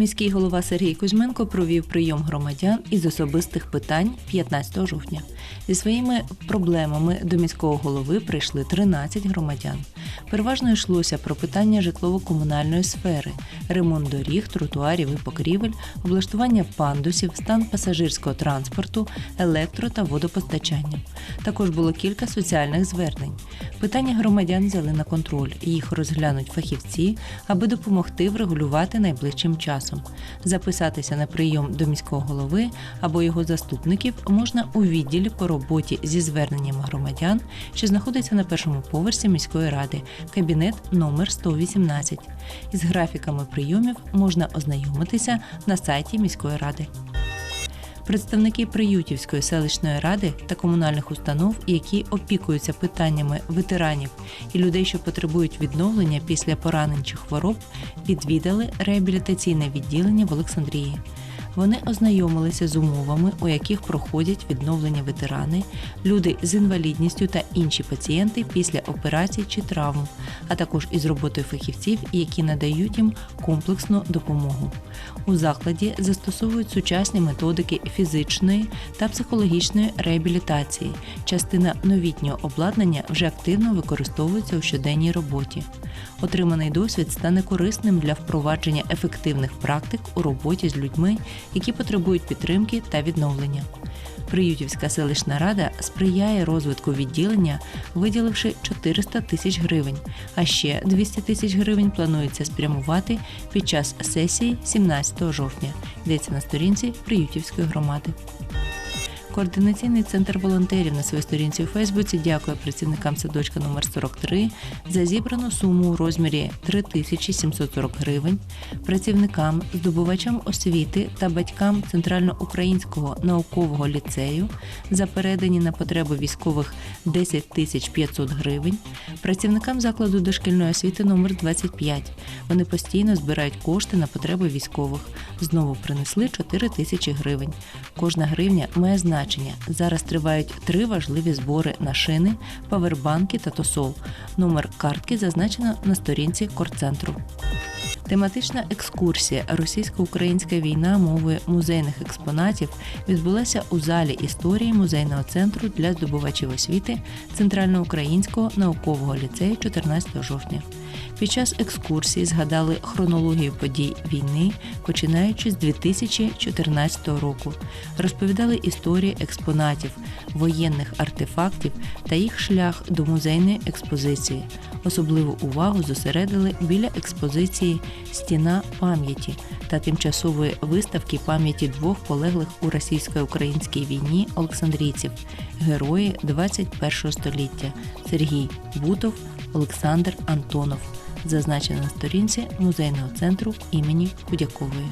Міський голова Сергій Кузьменко провів прийом громадян із особистих питань 15 жовтня. Зі своїми проблемами до міського голови прийшли 13 громадян. Переважно йшлося про питання житлово-комунальної сфери, ремонт доріг, тротуарів і покрівель, облаштування пандусів, стан пасажирського транспорту, електро та водопостачання. Також було кілька соціальних звернень. Питання громадян взяли на контроль. Їх розглянуть фахівці, аби допомогти врегулювати найближчим часом. Записатися на прийом до міського голови або його заступників можна у відділі по роботі зі зверненнями громадян, що знаходиться на першому поверсі міської ради, кабінет номер 118. Із графіками прийомів можна ознайомитися на сайті міської ради. Представники Приютівської селищної ради та комунальних установ, які опікуються питаннями ветеранів і людей, що потребують відновлення після поранень чи хвороб, відвідали реабілітаційне відділення в Олександрії. Вони ознайомилися з умовами, у яких проходять відновлення ветерани, люди з інвалідністю та інші пацієнти після операцій чи травм, а також із роботою фахівців, які надають їм комплексну допомогу. У закладі застосовують сучасні методики фізичної та психологічної реабілітації. Частина новітнього обладнання вже активно використовується у щоденній роботі. Отриманий досвід стане корисним для впровадження ефективних практик у роботі з людьми, які потребують підтримки та відновлення. Приютівська селищна рада сприяє розвитку відділення, виділивши 400 тисяч гривень, а ще 200 тисяч гривень планується спрямувати під час сесії 17 жовтня. Йдеться на сторінці Приютівської громади. Координаційний центр волонтерів на своїй сторінці у Фейсбуці дякує працівникам садочка номер 43 за зібрану суму у розмірі 3740 гривень, працівникам, здобувачам освіти та батькам Центральноукраїнського наукового ліцею за передані на потреби військових 10 тисяч 500 гривень, працівникам закладу дошкільної освіти номер 25. Вони постійно збирають кошти на потреби військових. Знову принесли 4 тисячі гривень. Кожна гривня має значення. Зараз тривають три важливі збори на шини, павербанки та тосол. Номер картки зазначено на сторінці корцентру. Тематична екскурсія Російсько-українська війна мовою музейних експонатів відбулася у залі історії музейного центру для здобувачів освіти Центральноукраїнського наукового ліцею 14 жовтня. Під час екскурсії згадали хронологію подій війни, починаючи з 2014 року. Розповідали історії експонатів, воєнних артефактів та їх шлях до музейної експозиції. Особливу увагу зосередили біля експозиції Стіна пам'яті та тимчасової виставки пам'яті двох полеглих у російсько-українській війні олександрійців, герої 21 століття Сергій Бутов, Олександр Антонов. Зазначено на сторінці музейного центру імені Худякової.